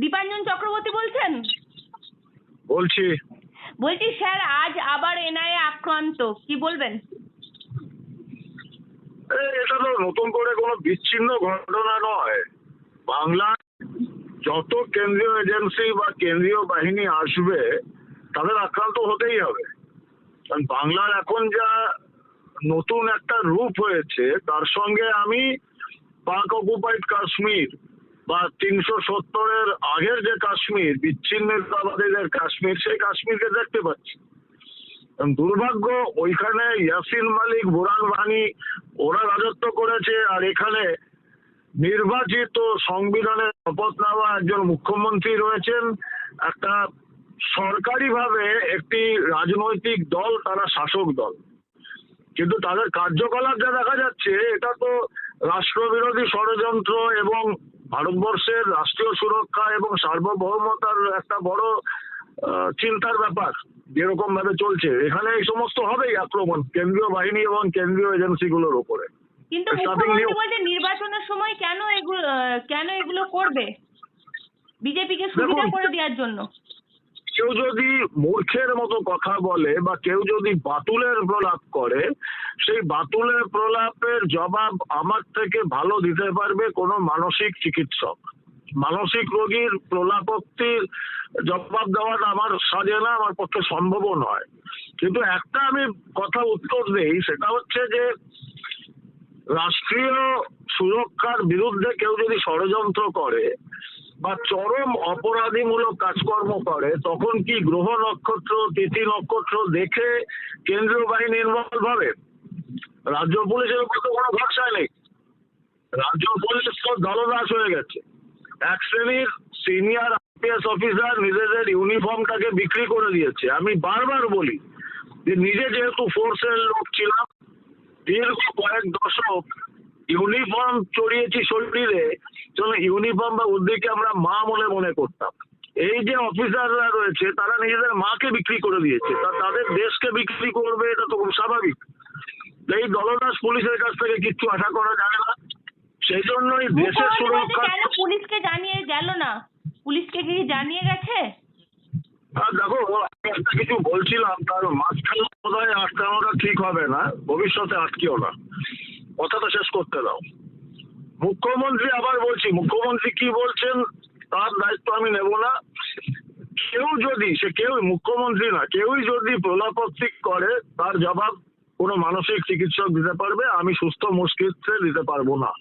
দীপাঞ্জন চক্রবর্তী বলছেন? বলছি। বলছি স্যার আজ আবার এনআইএ আক্রান্ত। কি বলবেন? এটা তো নতুন করে কোনো বিচ্ছিন্ন ঘটনা নয়। বাংলার যত কেন্দ্রীয় এজেন্সি বা কেন্দ্রীয় বাহিনী আসবে তাদের আক্রান্ত হতেই হবে। কারণ বাংলার এখন যা নতুন একটা রূপ হয়েছে তার সঙ্গে আমি পাক অকুপাইড কাশ্মীর বা তিনশো সত্তরের আগের যে কাশ্মীর বিচ্ছিন্নতাবাদীদের কাশ্মীর, সেই কাশ্মীরকে দেখতে পাচ্ছি। দুর্ভাগ্য, ওইখানে ইয়াসিন মালিক বুরান ভানি, ওরা রাজত্ব করেছে আর এখানে নির্বাচিত সংবিধানের শপথ নেওয়া একজন মুখ্যমন্ত্রী রয়েছেন। একটা সরকারিভাবে একটি রাজনৈতিক দল, তারা শাসক দল। কিন্তু তাদের কার্যকলাপ যা দেখা যাচ্ছে, এটা তো রাষ্ট্রবিরোধী ষড়যন্ত্র এবং ভারতবর্ষের রাষ্ট্রীয় সুরক্ষা এবং সার্বভৌমতার একটা বড় চিন্তার ব্যাপার যেরকম ভাবে চলছে। এখানে এই সমস্ত হবেই আক্রমণ কেন্দ্রীয় বাহিনী এবং কেন্দ্রীয় এজেন্সিগুলোর উপরে। কিন্তু মুখ্যমন্ত্রী বলছে নির্বাচনের সময় কেন এগুলো কেন এগুলো করবে? বিজেপিকে সুবিধা করে দেওয়ার জন্য। কেউ যদি মূর্খের মতো কথা বলে বা কেউ যদি বাতুলের প্রলাপ করে সেই বাতুলের প্রলাপের জবাব আমার থেকে ভালো দিতে পারবে কোনো মানসিক চিকিৎসক। মানসিক রোগীর প্রলাপক্তির জবাব দেওয়াটা আমার সাজে না, আমার পক্ষে সম্ভবও নয়। কিন্তু একটা আমি কথা উত্তর দেই, সেটা হচ্ছে যে রাষ্ট্রীয় সুরক্ষার বিরুদ্ধে কেউ যদি ষড়যন্ত্র করে বা চরম অপরাধীমূলক কাজকর্ম করে, তখন কি গ্রহ নক্ষত্র, তিথি নক্ষত্র দেখে কেন্দ্রীয় বাহিনী ইনভলভ হবে? রাজ্য পুলিশের উপর তো কোনো ভরসা নেই। রাজ্য পুলিশ তো দলদাস হয়ে গেছে। এক শ্রেণির সিনিয়র আইপিএস অফিসার নিজেদের ইউনিফর্মটাকে বিক্রি করে দিয়েছে। আমি বারবার বলি যে নিজে যেহেতু ফোর্সের লোক ছিলাম, দীর্ঘ কয়েক দশক ইউনিফর্ম চড়িয়েছি শরীরে জন্য ইউনিফর্ম বা উদ্দিকে আমরা মা বলে মনে করতাম। এই যে অফিসাররা রয়েছে, তারা নিজেদের মাকে বিক্রি করে দিয়েছে। তাদের দেশকে বিক্রি করবে, এটা তো খুব স্বাভাবিক। এই দলদাস পুলিশের কাছ থেকে কিচ্ছু আশা করা যায় না। সেই জন্যই দেশের সুরক্ষা কেন পুলিশকে জানিয়ে গেল না। পুলিশকে কি জানিয়ে গেছে? দেখো একটা কিছু বলছিলাম তার মাঝখানে হয় আটকানোটা ঠিক হবে না ভবিষ্যতে আটকেও না। কথাটা শেষ করতে দাও। মুখ্যমন্ত্রী আবার বলছি মুখ্যমন্ত্রী কি বলছেন তার দায়িত্ব আমি নেব না। কেউ যদি সে কেউ মুখ্যমন্ত্রী না কেউই যদি প্রলাপত্তি করে তার জবাব কোনো মানসিক চিকিৎসক দিতে পারবে, আমি সুস্থ মস্তিষ্কে দিতে পারব না।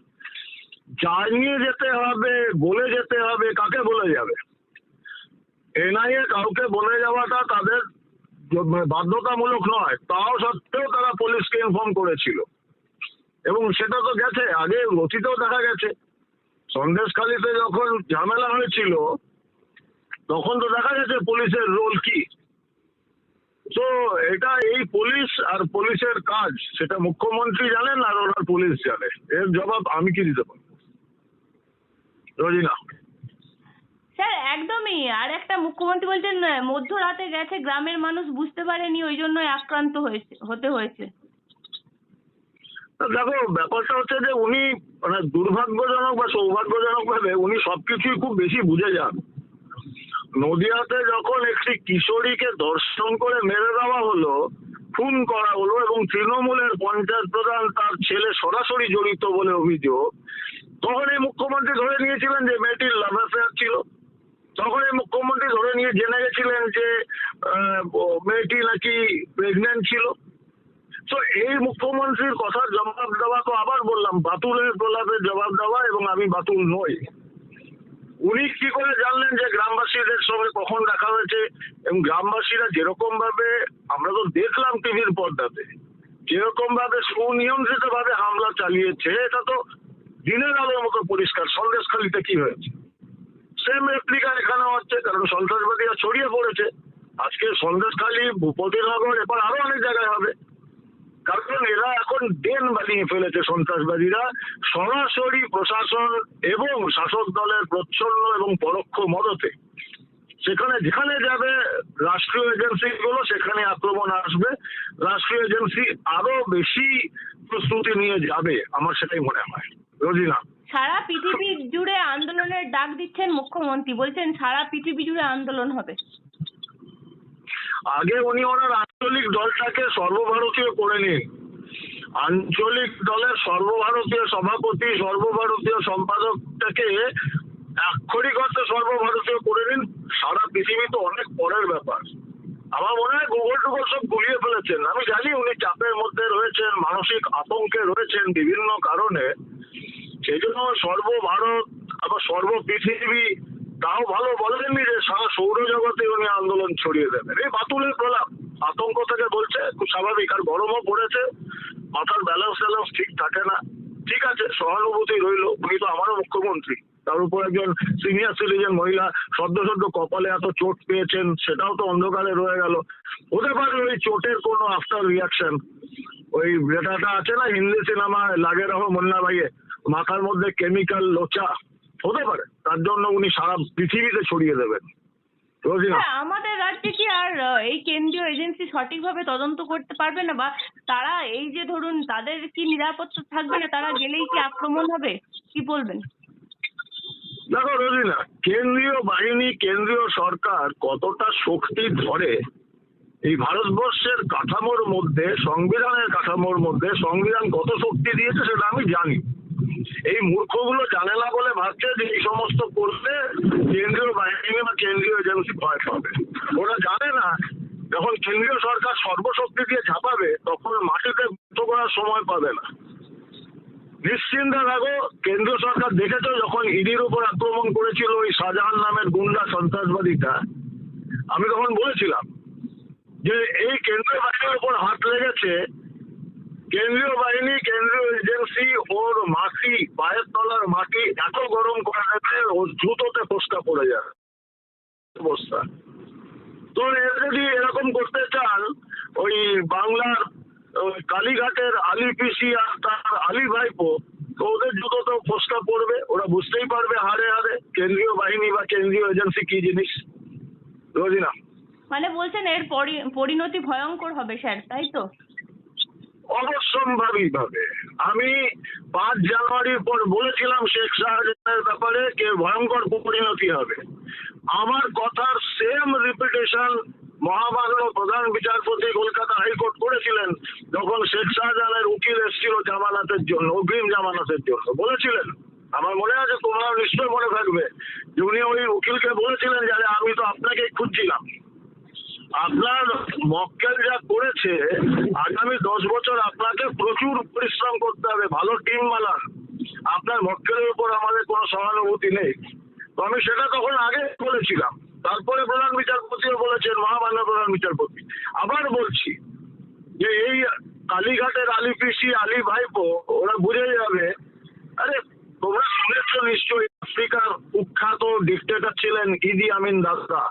জানিয়ে যেতে হবে, বলে যেতে হবে, কাকে বলে যাবে? এনআইএ কাউকে বলে যাওয়াটা তাদের মানে বাধ্যতামূলক নয়, তাও সত্ত্বেও তারা পুলিশকে ইনফর্ম করেছিল। এবং সেটা তো গেছে, আগে অতীতেও দেখা গেছে। সন্দেশখালিতে যখন ঝামেলা হয়েছিল, তখন তো দেখা গেছে পুলিশের রোল কি। তো এটা এই পুলিশ আর পুলিশের কাজ সেটা মুখ্যমন্ত্রী জানেন আর ওনার পুলিশ জানে। এর জবাব আমি কি দিতে পারব? রোজিনা। স্যার একদমই। আর একটা মুখ্যমন্ত্রী বলছেন মধ্যরাতে গেছে গ্রামের মানুষ বুঝতে পারেনি ওই জন্যই আক্রান্ত হয়েছে হতে হয়েছে। দেখো ব্যাপারটা হচ্ছে যে উনি মানে দুর্ভাগ্যজনক বা সৌভাগ্যজনক ভাবে উনি সবকিছুই খুব বেশি বুঝে যান। নদিয়াতে যখন একটি কিশোরীকে ধর্ষণ করে মেরে দেওয়া হলো, খুন করা হলো এবং তৃণমূলের পঞ্চায়েত প্রধান তার ছেলে সরাসরি জড়িত বলে অভিযোগ, তখন এই মুখ্যমন্ত্রী ধরে নিয়েছিলেন যে মেয়েটির লাভ অ্যাফেয়ার ছিল। তখন এই মুখ্যমন্ত্রী ধরে নিয়ে জেনে গেছিলেন যে মেয়েটি নাকি প্রেগনেন্ট ছিল। তো এই মুখ্যমন্ত্রীর কথার জবাব দেওয়া তো আবার বললাম, বাতুলের প্রলাপের জবাব দেওয়া এবং আমি বাতুল নই। উনি কি করে জানলেন যে গ্রামবাসীদের সঙ্গে কখন দেখা হয়েছে? এবং গ্রামবাসীরা যেরকম ভাবে আমরা তো দেখলাম টিভির পর্দাতে যেরকম ভাবে সুনিয়ন্ত্রিত ভাবে হামলা চালিয়েছে, এটা তো দিনের আলোর মতো পরিষ্কার। সন্দেশখালিতে কি হয়েছে? সেম রেপ্লিকা এখানে হচ্ছে কারণ সন্ত্রাসবাদীরা ছড়িয়ে পড়েছে। আজকে সন্দেশখালী, ভূপতিনগর, এরপর আরও অনেক জায়গায় হবে। কারণ এরা এখন ডেন বানিয়ে ফেলেছে সন্ত্রাসবাদীরা। সরাসরি প্রশাসন এবং শাসক দলের প্রচ্ছন্ন এবং পরোক্ষ মদতে। সেখানে যেখানে যাবে, রাষ্ট্রীয় এজেন্সিগুলো সেখানে আক্রমণ আসবে। রাষ্ট্রীয় এজেন্সি আরও বেশি প্রস্তুতি নিয়ে যাবে, আমার সেটাই মনে হয়। রোজিনা সারা পৃথিবী জুড়ে আন্দোলনের ডাক দিচ্ছেন মুখ্যমন্ত্রী। বলছেন সারা পৃথিবী জুড়ে আন্দোলন হবে। আগে উনি ওনার আঞ্চলিক দলটাকে সর্বভারতীয় করে নিন। আঞ্চলিক দলের সর্বভারতীয় সভাপতি, সর্বভারতীয় সম্পাদকটাকে আক্ষরিক অর্থে সর্বভারতীয় করে নিন। সারা পৃথিবী তো অনেক পরের ব্যাপার। আমার মনে হয় গুগল টুগল সব গুলিয়ে ফেলেছেন। আমি জানি উনি চাপের মধ্যে রয়েছেন, মানসিক আতঙ্কে রয়েছেন বিভিন্ন কারণে। সেই জন্য সর্বভারত, আবার সর্ব পৃথিবী তাও ভালো বলেননি যে সারা সৌরজগতে উনি আন্দোলন ছড়িয়ে দেবেন। এই বাতুলের প্রলাপ আতঙ্ক থেকে বলছে, খুব স্বাভাবিক, আর গরমও পড়েছে, মাথার ব্যালেন্স ট্যালেন্স ঠিক থাকে না। ঠিক আছে, সহানুভূতি রইল, উনি তো আমারও মুখ্যমন্ত্রী। তার উপর একজন সিনিয়র সিটিজেন মহিলা সদ্য সদ্য কপালে এত চোট পেয়েছেন, সেটাও তো অন্ধকারে রয়ে গেল। হতে পারে ওই চোটের কোনো আফটার রিয়াকশন ওই যেটাটা আছে না, হিন্দি সিনেমা, লাগে রহ মুন্না ভাইয়ে, মাথার মধ্যে কেমিক্যাল লোচা। হতে পারে। তার জন্য উনি সারা পৃথিবীতে ছড়িয়ে দেবেন। রোজিনা হ্যাঁ, আমাদের রাজ্যে কি আর এই কেন্দ্রীয় এজেন্সি সঠিকভাবে তদন্ত করতে পারবে না বা তারা এই যে ধরুন তাদের কি নিরাপত্তা থাকবে না তারা গেলেই কি আক্রমণ হবে? কি বলবেন? দেখো রোজিনা কেন্দ্রীয় বাহিনী কেন্দ্রীয় সরকার কতটা শক্তি ধরে এই ভারতবর্ষের কাঠামোর মধ্যে সংবিধানের কাঠামোর মধ্যে সংবিধান কত শক্তি দিয়েছে সেটা আমি জানি। এই মূর্খগুলো জানে না বলে ভাবছে যে এই সমস্ত করতে কেন্দ্রীয় বাহিনী বা কেন্দ্রীয় এজেন্সি ভয় পাবে। ওরা জানে না, যখন কেন্দ্রীয় সরকার সর্বশক্তি দিয়ে ঝাঁপাবে, তখন মাটিতে গুঁতো করার সময় পাবে না। নিশ্চিন্তে থাকো কেন্দ্র সরকার দেখেছ যখন ইডির উপর আক্রমণ করেছিল ওই শাহজাহান নামের গুন্ডা সন্ত্রাসবাদীটা? আমি তখন বলেছিলাম যে এই কেন্দ্রীয় বাহিনীর উপর হাত লেগেছে, কেন্দ্রীয় বাহিনী, কেন্দ্রীয় এজেন্সি ওর মাটি পায়ের তলার মাটি এত গরম করে দেবে ওর জুতোতে ফোসকা পড়ে যাবে অবস্থা তো এর যদি এরকম করতে চান ওই বাংলার কালীঘাটের আলি পিসি আর তার আলি ভাইপো তো ওদের জুতোতেও ফোসকা পড়বে ওরা বুঝতেই পারবে হারে হারে কেন্দ্রীয় বাহিনী বা কেন্দ্রীয় এজেন্সি কি জিনিস। রোজিনা মানে বলছেন এর পরিণতি ভয়ঙ্কর হবে স্যার তাই তো? অবশ্যম্ভাবী ভাবে আমি পাঁচ জানুয়ারির পর বলেছিলাম শেখ শাহজাহানের ব্যাপারে কে ভয়ঙ্কর পরিণতি হবে। আমার কথার সেম রিপিটেশন মহামান্য প্রধান বিচারপতি কলকাতা হাইকোর্ট করেছিলেন যখন শেখ শাহজাহানের উকিল এসেছিল জামানাতের জন্য, অগ্রিম জামানাতের জন্য। বলেছিলেন, আমার মনে আছে তোমরা নিশ্চয় মনে থাকবে উনি ওই উকিলকে বলেছিলেন যে আমি তো আপনাকেই খুঁজছিলাম। আপনার মক্কেল যা করেছে, আগামী দশ বছর আপনাকে প্রচুর পরিশ্রম করতে হবে, ভালো টিম বানান। আপনার মক্কেলের উপর আমাদের কোনো সহানুভূতি নেই। তো আমি সেটা তখন আগে বলেছিলাম তারপরে প্রধান বিচারপতিও বলেছেন মহামান্য প্রধান বিচারপতি আবার বলছি যে এই কালীঘাটের আলি পিসি আলি ভাইপো ওরা বুঝে যাবে আরে তোমরা শুনেছ নিশ্চয়ই আফ্রিকার কুখ্যাত ডিক্টেটর ছিলেন ইদি আমিন দাদা।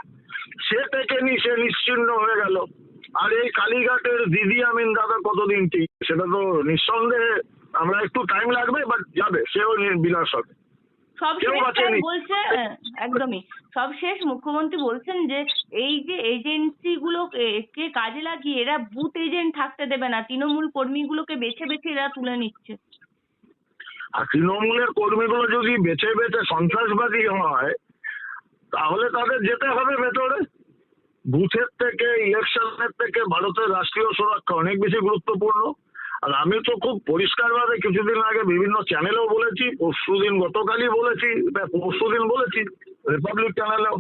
সে থেকে নি সে নিশ্চিন্ন হয়ে গেল। আর এই কালীঘাটের দিদি আমিন দাদা কতদিন ঠিক সেটা তো নিঃসন্দেহে আমরা একটু টাইম লাগবে বাট যাবে সেও বিনাশ হবে। বলছে হ্যাঁ, একদমই। সব শেষ মুখ্যমন্ত্রী বলছেন যে এই যে এজেন্সি গুলো কে কাজে লাগিয়ে এরা বুথ এজেন্ট থাকতে দেবে না। তৃণমূল কর্মীগুলোকে বেছে বেছে এরা তুলে নিচ্ছে। আর তৃণমূলের কর্মীগুলো যদি বেছে বেছে সন্ত্রাসবাদী হয়, তাহলে তাদের যেতে হবে ভেতরে। বুথের থেকে, ইলেকশনের থেকে ভারতের রাষ্ট্রীয় সুরক্ষা অনেক বেশি গুরুত্বপূর্ণ। আর আমি তো খুব পরিষ্কারভাবে কিছুদিন আগে বিভিন্ন চ্যানেলেও বলেছি পরশুদিন গতকালই বলেছি পরশুদিন বলেছি রিপাবলিক চ্যানেলেও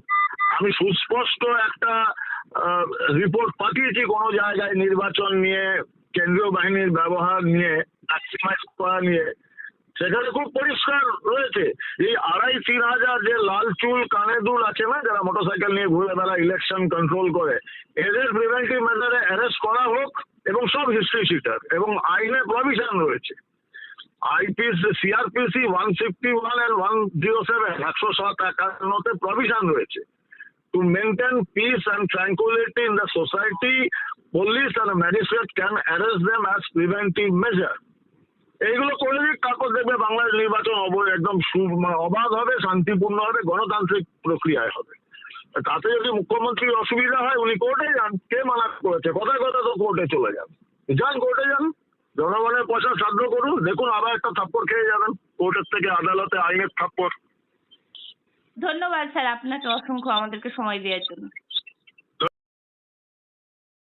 আমি সুস্পষ্ট একটা রিপোর্ট পাঠিয়েছি কোনো জায়গায় নির্বাচন নিয়ে, কেন্দ্রীয় বাহিনীর ব্যবহার নিয়ে নিয়ে। সেখানে খুব পরিষ্কার রয়েছে। এই আড়াই তিন হাজার যে লাল চুল, কানে দুল আছে না, যারা মোটরসাইকেল নিয়ে ঘুরে বেড়ায় ইলেকশন কন্ট্রোল করে, এদের প্রিভেন্টিভ মেজারে অ্যারেস্ট করা হোক এবং সব হিস্ট্রি শিটার এবং আইনে প্রভিশন রয়েছে। IPC CrPC one fifty one and one zero seven একশো সাত একান্নতে প্রভিশন রয়েছে। To maintain peace and tranquillity in the society police and magistrate can arrest them as preventive measure এইগুলো করে দিক তারপর দেখবে বাংলাদেশ নির্বাচন একদম মানে অবাধ হবে, শান্তিপূর্ণ হবে, গণতান্ত্রিক প্রক্রিয়ায় হবে। তাতে যদি মুখ্যমন্ত্রীর অসুবিধা হয়, উনি কোর্টে যান। কে মানা করেছে? কথায় কথা তো কোর্টে চলে যান। যান, কোর্টে যান। জনগণের পয়সা শ্রাদ্ধ করুন। দেখুন, আবার একটা থাপ্পড় খেয়ে যাবেন। কোর্টের থেকে আদালতে আইনের থাপ্পড়। ধন্যবাদ, স্যার। আপনাকে অসংখ্য আমাদেরকে সময় দেওয়ার জন্য।